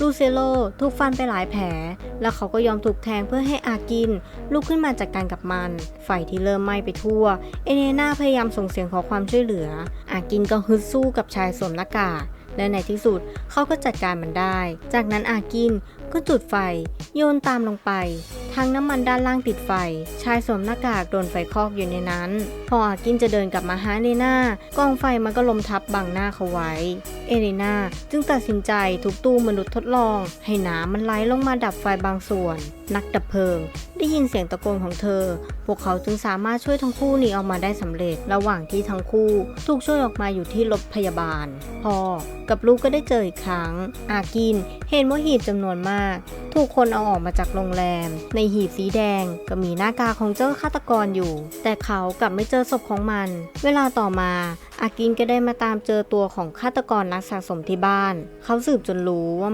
ลูเซโลถูกฟันไปหลายแผล แล้วเขาก็ยอมถูกแทงเพื่อให้อากิน ลุกขึ้นมาจัดการกับมัน ไฟที่เริ่มไหม้ไปทั่ว เอเนนาพยายามส่งเสียงขอความช่วยเหลือ อากินก็ฮึดสู้กับชายสวมหน้ากาก และในที่สุดเขาก็จัดการมันได้ จากนั้นอากินก็จุดไฟ โยนตามลงไป ทางน้ำมันด้านล่างติดไฟ ชายสวมหน้ากากโดนไฟคอกอยู่ในนั้น พออากินจะเดินกลับมาหาเอเลนากองไฟมันก็ล้มทับบังหน้าเขาไว้ เอเลนาจึงตัดสินใจทุบตู้มนุษย์ทดลอง ให้น้ำมันไหลลงมาดับไฟบางส่วน นักดับเพลิง ได้ยินเสียงตะโกนของเธอ พวกเขาจึงสามารถช่วยทั้งคู่หนีออกมาได้สำเร็จ ระหว่างที่ทั้งคู่ถูกช่วยออกมาอยู่ที่รถพยาบาล พอกับลูกก็ได้เจออีกครั้ง อากินเห็นว่าหีบจำนวนมาก ถูกคนเอาออกมาจากโรงแรม ในหีบสีแดงก็มีหน้ากาของเจ้าฆาตกรอยู่ แต่เขากลับไม่เจอศพของมัน เวลาต่อมา อากินก็ได้มาตามเจอตัวของฆาตกรนักสะสมที่บ้าน เขาสืบจนรู้ว่า